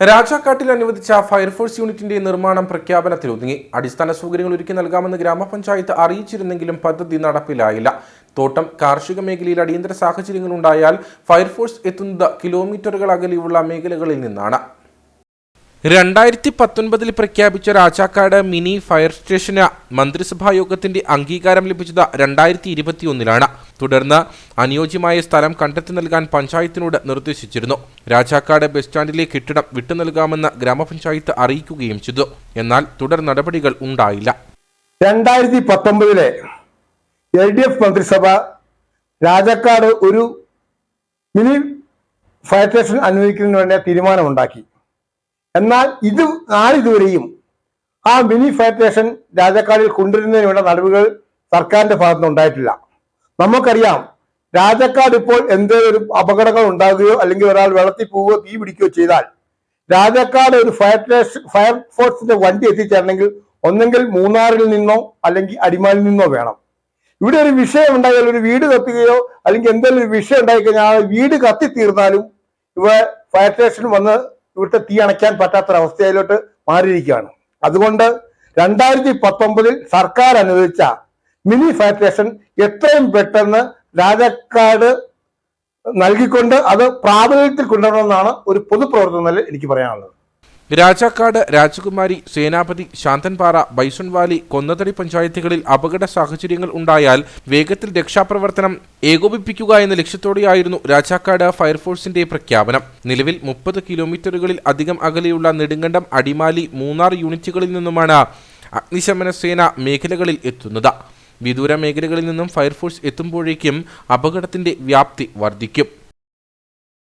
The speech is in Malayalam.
രാജാക്കാട്ടിൽ അനുവദിച്ച ഫയർഫോഴ്സ് യൂണിറ്റിന്റെ നിർമ്മാണം പ്രഖ്യാപനത്തിൽ ഒതുങ്ങി അടിസ്ഥാന സൗകര്യങ്ങൾ ഒരുക്കി നൽകാമെന്ന് ഗ്രാമപഞ്ചായത്ത് അറിയിച്ചിരുന്നെങ്കിലും പദ്ധതി നടപ്പിലായില്ല. തോട്ടം കാർഷിക മേഖലയിൽ അടിയന്തര സാഹചര്യങ്ങൾ ഉണ്ടായാൽ ഫയർഫോഴ്സ് എത്തുന്നത് കിലോമീറ്ററുകൾ അകലെയുള്ള മേഖലകളിൽ നിന്നാണ്. രണ്ടായിരത്തി പത്തൊൻപതിൽ പ്രഖ്യാപിച്ച രാജാക്കാട് മിനി ഫയർ സ്റ്റേഷന് മന്ത്രിസഭാ യോഗത്തിന്റെ അംഗീകാരം ലഭിച്ചത് രണ്ടായിരത്തി ഇരുപത്തിയൊന്നിലാണ് തുടർന്ന് അനുയോജ്യമായ സ്ഥലം കണ്ടെത്തി നൽകാൻ പഞ്ചായത്തിനോട് നിർദ്ദേശിച്ചിരുന്നു. രാജാക്കാട് ബസ് സ്റ്റാൻഡിലെ കെട്ടിടം വിട്ടു നൽകാമെന്ന് ഗ്രാമപഞ്ചായത്ത് അറിയിക്കുകയും ചെയ്തു. എന്നാൽ തുടർ നടപടികൾ ഉണ്ടായില്ല. രണ്ടായിരത്തി പത്തൊമ്പതിലെ എൽ ഡി എഫ് മന്ത്രിസഭ രാജാക്കാട് ഒരു മിനി ഫയർ സ്റ്റേഷൻ അനുവദിക്കുന്നതിന് വേണ്ട തീരുമാനമുണ്ടാക്കി. എന്നാൽ ഇത് നാളിതുവരെയും ആ മിനി ഫയർ സ്റ്റേഷൻ രാജാക്കാടിൽ കൊണ്ടുവരുന്നതിന് വേണ്ട നടപടികൾ സർക്കാരിന്റെ ഭാഗത്തുനിന്ന് ഉണ്ടായിട്ടില്ല നമുക്കറിയാം രാജക്കാട് ഇപ്പോൾ എന്തെങ്കിലും ഒരു അപകടങ്ങൾ ഉണ്ടാകുകയോ അല്ലെങ്കിൽ ഒരാൾ വെള്ളത്തിൽ പോവുകയോ തീ പിടിക്കുകയോ ചെയ്താൽ രാജക്കാട് ഒരു ഫയർ ഫയർ ഫോഴ്സിന്റെ വണ്ടി എത്തിച്ചേരണമെങ്കിൽ ഒന്നെങ്കിൽ മൂന്നാറിൽ നിന്നോ അല്ലെങ്കിൽ അടിമാലിൽ നിന്നോ വേണം. ഇവിടെ ഒരു വിഷയം ഉണ്ടായാൽ ഒരു വീട് കത്തുകയോ അല്ലെങ്കിൽ എന്തെങ്കിലും ഒരു വിഷയം ഉണ്ടായി കഴിഞ്ഞാൽ ആ വീട് കത്തി തീർന്നാലും ഇവ ഫയർ സ്റ്റേഷൻ വന്ന് ഇവിടുത്തെ തീ അണയ്ക്കാൻ പറ്റാത്തൊരവസ്ഥയിലോട്ട് മാറിയിരിക്കുകയാണ്. അതുകൊണ്ട് രണ്ടായിരത്തി പത്തൊമ്പതിൽ സർക്കാർ അനുവദിച്ച മിനി ഫയർ സ്റ്റേഷൻ എത്രയും പെട്ടെന്ന് രാജക്കാട് നൽകിക്കൊണ്ട് അത് പ്രാബല്യത്തിൽ കൊണ്ടുവരണമെന്നാണ് ഒരു പൊതുപ്രവർത്തനം എനിക്ക് പറയാനുള്ളത്. രാജാക്കാട് രാജകുമാരി സേനാപതി ശാന്തൻപാറ ബൈസൺവാലി കൊന്നതടി പഞ്ചായത്തുകളിൽ അപകട സാഹചര്യങ്ങൾ ഉണ്ടായാൽ വേഗത്തിൽ രക്ഷാപ്രവർത്തനം ഏകോപിപ്പിക്കുക എന്ന ലക്ഷ്യത്തോടെയായിരുന്നു രാജാക്കാട് ഫയർഫോഴ്സിന്റെ പ്രഖ്യാപനം. നിലവിൽ മുപ്പത് കിലോമീറ്ററുകളിൽ അധികം അകലെയുള്ള നെടുങ്കണ്ടം അടിമാലി മൂന്നാർ യൂണിറ്റുകളിൽ നിന്നുമാണ് അഗ്നിശമന സേന മേഖലകളിൽ എത്തുന്നത്. വിദൂര മേഖലകളിൽ നിന്നും ഫയർഫോഴ്സ് എത്തുമ്പോഴേക്കും അപകടത്തിന്റെ വ്യാപ്തി വർദ്ധിക്കും.